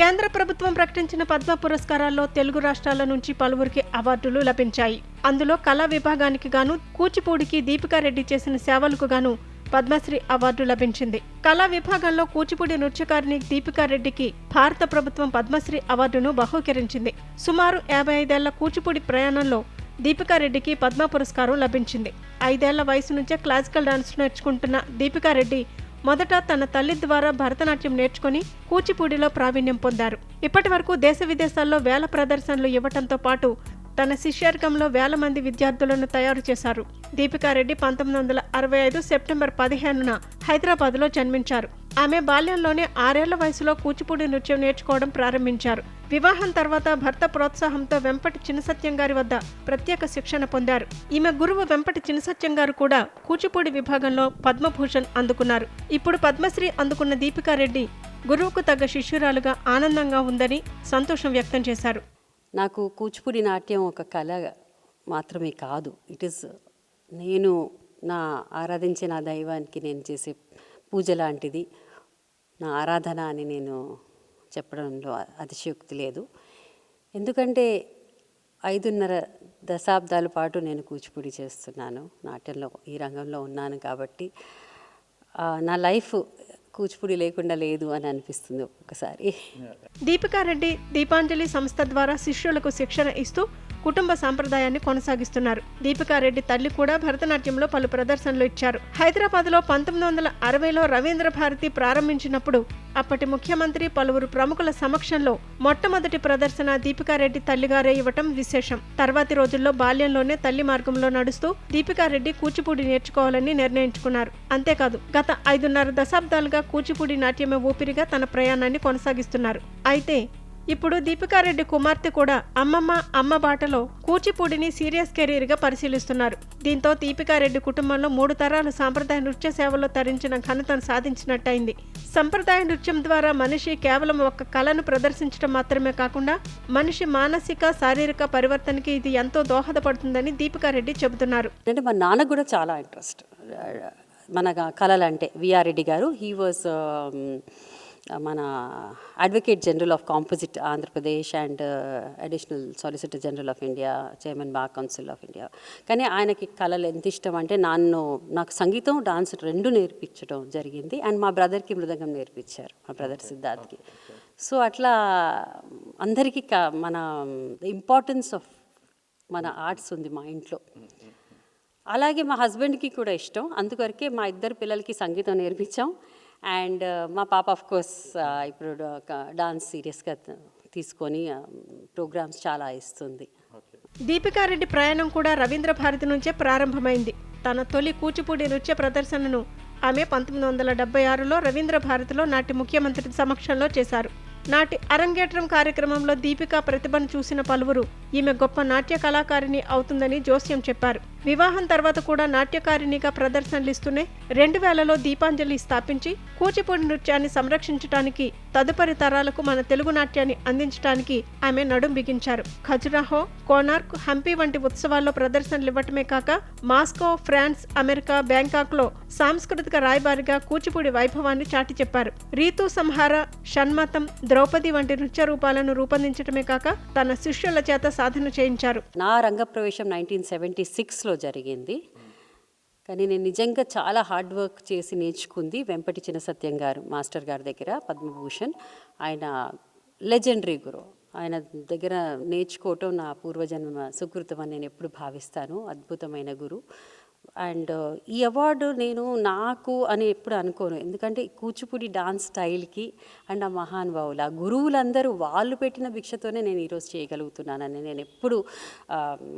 కేంద్ర ప్రభుత్వం ప్రకటించిన పద్మ పురస్కారాల్లో తెలుగు రాష్ట్రాల నుంచి పలువురికి అవార్డులు లభించాయి. అందులో కళా విభాగానికి గాను కూచిపూడికి దీపికారెడ్డి చేసిన సేవలకు గాను పద్మశ్రీ అవార్డు లభించింది. కళా విభాగంలో కూచిపూడి నృత్యకారిణి దీపికారెడ్డికి భారత ప్రభుత్వం పద్మశ్రీ అవార్డును బహూకరించింది. సుమారు యాభై ఐదేళ్ళ కూచిపూడి ప్రయాణంలో దీపికారెడ్డికి పద్మ పురస్కారం లభించింది. ఐదేళ్ళ వయసు నుంచే క్లాసికల్ డాన్స్ నేర్చుకుంటున్న దీపికారెడ్డి మొదట తన తల్లి ద్వారా భరతనాట్యం నేర్చుకుని కూచిపూడిలో ప్రావీణ్యం పొందారు. ఇప్పటి వరకు దేశ విదేశాల్లో వేల ప్రదర్శనలు ఇవ్వటంతో పాటు తన శిష్యర్గంలో వేల మంది విద్యార్థులను తయారు చేశారు. దీపికారెడ్డి పంతొమ్మిది వందల అరవై ఐదు సెప్టెంబర్ పదిహేనున హైదరాబాద్లో జన్మించారు. ఆమె బాల్యంలోనే ఆరేళ్ళ వయసులో కూచిపూడి నృత్యం నేర్చుకోవడం ప్రారంభించారు. వివాహం తర్వాత భర్త ప్రోత్సాహంతో వెంపటి చినసత్యం గారి వద్ద ప్రత్యేక శిక్షణ పొందారు. ఈమె గురువు వెంపటి చినసత్యం గారు కూడా కూచిపూడి విభాగంలో పద్మభూషణ్ అందుకున్నారు. ఇప్పుడు పద్మశ్రీ అందుకున్న దీపికారెడ్డి గురువుకు తగ్గ శిష్యురాలుగా ఆనందంగా ఉందని సంతోషం వ్యక్తం చేశారు. నాకు కూచిపూడి నాట్యం ఒక కళ మాత్రమే కాదు. ఇట్ ఇస్ నేను నా ఆరాధించే నా దైవానికి నేను చేసే పూజ లాంటిది. నా ఆరాధన అని నేను చెప్పడంలో అతిశయోక్తి లేదు. ఎందుకంటే ఐదున్నర దశాబ్దాల పాటు నేను కూచిపూడి చేస్తున్నాను. నాట్యంలో ఈ రంగంలో ఉన్నాను కాబట్టి నా లైఫ్ కూచిపూడి లేకుండా లేదు అని అనిపిస్తుంది ఒక్కొక్కసారి దీపికారెడ్డి దీపాంజలి సంస్థ ద్వారా శిష్యులకు శిక్షణ ఇస్తూ కుటుంబ సాంప్రదాయాన్ని కొనసాగిస్తున్నారు. దీపికారెడ్డి తల్లి కూడా భరతనాట్యంలో పలు ప్రదర్శనలు ఇచ్చారు. హైదరాబాద్లో పంతొమ్మిది వందల అరవైలో రవీంద్ర భారతి ప్రారంభించినప్పుడు అప్పటి ముఖ్యమంత్రి పలువురు ప్రముఖుల సమక్షంలో మొట్టమొదటి ప్రదర్శన దీపికారెడ్డి తల్లిగారే ఇవ్వటం విశేషం. తర్వాతి రోజుల్లో బాల్యంలోనే తల్లి మార్గంలో నడుస్తూ దీపికారెడ్డి కూచిపూడి నేర్చుకోవాలని నిర్ణయించుకున్నారు. అంతేకాదు గత ఐదున్నర దశాబ్దాలుగా కూచిపూడి నాట్యమే ఊపిరిగా తన ప్రయాణాన్ని కొనసాగిస్తున్నారు. అయితే ఇప్పుడు దీపికారెడ్డి కుమార్తె కూడా అమ్మమ్మ అమ్మ బాటలో కూచిపూడిని సీరియస్ కెరీర్గా పరిశీలిస్తున్నారు. దీంతో దీపికారెడ్డి కుటుంబంలో మూడు తరాలు సాంప్రదాయ నృత్య సేవలో తరించిన ఘనతను సాధించినట్టయింది. సంప్రదాయ నృత్యం ద్వారా మనిషి కేవలం ఒక కళను ప్రదర్శించడం మాత్రమే కాకుండా మనిషి మానసిక శారీరక పరివర్తనకి ఇది ఎంతో దోహదపడుతుందని దీపికారెడ్డి చెబుతున్నారు. అంటే మా నాన్న కూడా చాలా ఇంట్రెస్ట్. మన కళలు అంటే V R Reddy garu he was మన advocate general of composite Andhra Pradesh and additional solicitor general of India chairman bar council of India కానీ ఆయనకి కళలు ఎంత ఇష్టం అంటే నన్ను నాకు సంగీతం డాన్స్ రెండు నేర్పించడం జరిగింది అండ్ మా బ్రదర్కి మృదంగం నేర్పించారు మా బ్రదర్ సిద్ధార్థ్కి సో అట్లా అందరికీ క- మన ఇంపార్టెన్స్ ఆఫ్ మన ఆర్ట్స్ ఉంది మా ఇంట్లో. అలాగే మా హస్బెండ్కి కూడా ఇష్టం అందుకొరకే మా ఇద్దరు పిల్లలకి సంగీతం నేర్పించాం. అండ్ మా పాప ఆఫ్ కోర్స్ ఇప్పుడు డాన్స్ సీరియస్గా తీసుకొని ప్రోగ్రామ్స్ చాలా ఇస్తుంది. దీపికారెడ్డి ప్రయాణం కూడా రవీంద్ర భారతి నుంచే ప్రారంభమైంది. తన తొలి కూచిపూడి నృత్య ప్రదర్శనను ఆమె పంతొమ్మిది వందల డెబ్బై ఆరులో రవీంద్ర భారతిలో నాటి ముఖ్యమంత్రి సమక్షంలో చేశారు. నాటి అరంగేట్రం కార్యక్రమంలో దీపిక ప్రతిభను చూసిన పలువురు ఈమె గొప్ప నాట్య కళాకారిణి అవుతుందని జోస్యం చెప్పారు. వివాహం తర్వాత కూడా నాట్యకారిణిగా ప్రదర్శనలు ఇస్తూనే రెండు వేలలో దీపాంజలి స్థాపించి కూచిపూడి నృత్యాన్ని సంరక్షించడానికి తదుపరి తరాలకు మన తెలుగు నాట్యాన్ని అందించడానికి ఆమె నడుం బిగించారు. ఖజురాహో కోనార్క్ హంపి వంటి ఉత్సవాల్లో ప్రదర్శనలు ఇవ్వటమే కాక మాస్కో ఫ్రాన్స్ అమెరికా బ్యాంకాక్లో సాంస్కృతిక రాయబారిగా కూచిపూడి వైభవాన్ని చాటి చెప్పారు. రీతు సంహార షణ్మతం ద్రౌపది వంటి నృత్య రూపాలను రూపొందించటమే కాక తన శిష్యుల చేత సాధన చేయించారు. నా రంగప్రవేశం నైన్టీన్ సెవెంటీ సిక్స్లో జరిగింది. కానీ నేను నిజంగా చాలా హార్డ్ వర్క్ చేసి నేర్చుకుంది వెంపటి చిన్న సత్యం గారు మాస్టర్ గారి దగ్గర పద్మభూషణ్. ఆయన లెజెండరీ గురు. ఆయన దగ్గర నేర్చుకోవటం నా పూర్వజన్మ సుకృతం అని నేను ఎప్పుడు భావిస్తాను. అద్భుతమైన గురు. అండ్ ఈ అవార్డు నేను నాకు అని ఎప్పుడు అనుకోను. ఎందుకంటే కూచిపూడి డాన్స్ స్టైల్కి అండ్ ఆ మహానుభావులు ఆ గురువులందరూ వాళ్ళు పెట్టిన భిక్షతోనే నేను ఈరోజు చేయగలుగుతున్నానని నేను ఎప్పుడు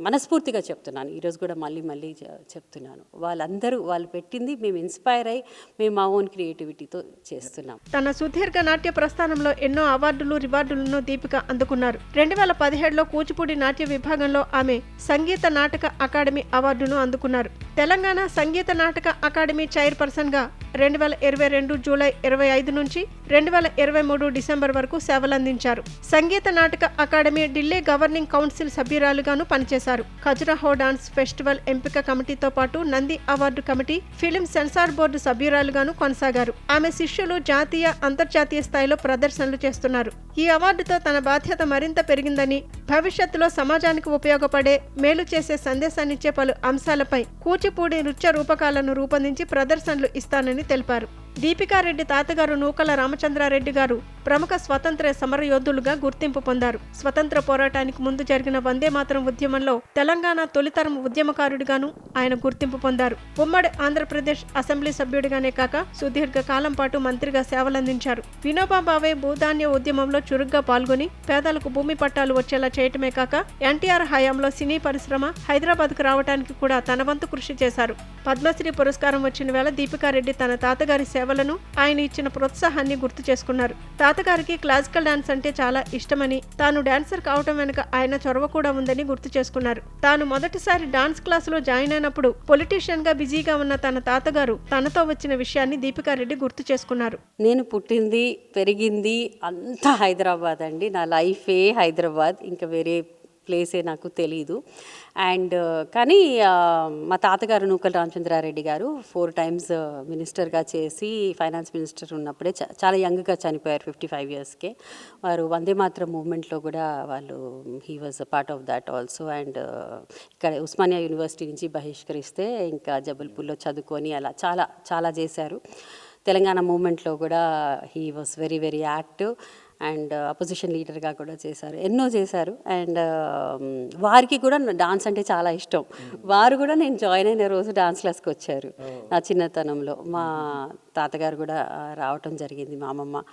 మనస్ఫూర్తిగా చెప్తున్నాను. ఈరోజు కూడా మళ్ళీ మళ్ళీ చెప్తున్నాను. వాళ్ళందరూ వాళ్ళు పెట్టింది మేము ఇన్స్పైర్ అయ్యి మేము మా ఓన్ క్రియేటివిటీతో చేస్తున్నాం. తన సుదీర్ఘ నాట్య ప్రస్థానంలో ఎన్నో అవార్డులు రివార్డులను దీపిక అందుకున్నారు. రెండు వేల పదిహేడులో కూచిపూడి నాట్య విభాగంలో ఆమె సంగీత నాటక అకాడమీ అవార్డును అందుకున్నారు. తెలంగాణ సంగీత నాటక అకాడమీ చైర్పర్సన్గా రెండు వేల ఇరవై రెండు జూలై ఇరవై ఐదు నుంచి రెండు వేల ఇరవై మూడు డిసెంబర్ వరకు సేవలందించారు. సంగీత నాటక అకాడమీ ఢిల్లీ గవర్నింగ్ కౌన్సిల్ సభ్యురాలుగాను పనిచేశారు. ఖజురహో డాన్స్ ఫెస్టివల్ ఎంపిక కమిటీతో పాటు Nandi award committee film censor board సభ్యురాలుగాను కొనసాగారు. ఆమె శిష్యులు జాతీయ అంతర్జాతీయ స్థాయిలో ప్రదర్శనలు చేస్తున్నారు. ఈ అవార్డుతో తన బాధ్యత మరింత పెరిగిందని భవిష్యత్తులో సమాజానికి ఉపయోగపడే మేలు చేసే సందేశాన్నిచ్చే పలు అంశాలపై కూచిపూడి నృత్య రూపకాలను రూపొందించి ప్రదర్శనలు ఇస్తానని Gritel, దీపికారెడ్డి తాతగారు నూకల రామచంద్రారెడ్డి గారు ప్రముఖ స్వతంత్ర సమరయోధులుగా గుర్తింపు పొందారు. స్వతంత్ర పోరాటానికి ముందు జరిగిన వందే మాతరం ఉద్యమంలో తెలంగాణ తొలితరం ఉద్యమకారుడిగాను ఆయన గుర్తింపు పొందారు. ఉమ్మడి ఆంధ్రప్రదేశ్ అసెంబ్లీ సభ్యుడిగానే కాక సుదీర్ఘ కాలం పాటు మంత్రిగా సేవలందించారు. వినోబా భావే భూధాన్య ఉద్యమంలో చురుగ్గా పాల్గొని పేదలకు భూమి పట్టాలు వచ్చేలా చేయటమే కాక ఎన్టీఆర్ హయాంలో సినీ పరిశ్రమ హైదరాబాద్కు రావడానికి కూడా తన వంతు కృషి చేశారు. పద్మశ్రీ పురస్కారం వచ్చిన వేళ దీపికారెడ్డి తన తాతగారి సేవ సేవలను ఆయన ఇచ్చిన ప్రోత్సాహాన్ని గుర్తు చేసుకున్నారు. తాతగారికి క్లాసికల్ డాన్స్ అంటే చాలా ఇష్టమని తాను డాన్సర్ కావటం వెనుక ఆయన చొరవ కూడా ఉందని గుర్తు చేసుకున్నారు. తాను మొదటిసారి డాన్స్ క్లాసులో జాయిన్ అయినప్పుడు పొలిటీషియన్గా బిజీగా ఉన్న తన తాతగారు తనతో వచ్చిన విషయాన్ని దీపికారెడ్డి గుర్తు చేసుకున్నారు. నేను పుట్టింది పెరిగింది అంతా హైదరాబాద్ అండి. నా లైఫే హైదరాబాద్. ఇంకా వేరే ప్లేసే నాకు తెలీదు. అండ్ కానీ మా తాతగారు నూకల రామచంద్రారెడ్డి గారు ఫోర్ టైమ్స్ మినిస్టర్గా చేసి ఫైనాన్స్ మినిస్టర్ ఉన్నప్పుడే చాలా యంగ్గా చనిపోయారు ఫిఫ్టీ ఫైవ్ ఇయర్స్కే. వారు వందే మాత్రం మూమెంట్లో కూడా వాళ్ళు he was a part of that also. And ఇక్కడ ఉస్మానియా యూనివర్సిటీ నుంచి బహిష్కరిస్తే ఇంకా జబల్పూర్లో చదువుకొని అలా చాలా చాలా చేశారు. తెలంగాణ మూమెంట్లో కూడా he was very very active. And opposition లీడర్గా కూడా చేశారు. ఎన్నో చేశారు. అండ్ వారికి కూడా డాన్స్ అంటే చాలా ఇష్టం. వారు కూడా నేను జాయిన్ అయిన రోజు డాన్స్ క్లాస్కి వచ్చారు. నా చిన్నతనంలో మా తాతగారు కూడా ఆ, రావటం జరిగింది మా అమ్మమ్మ.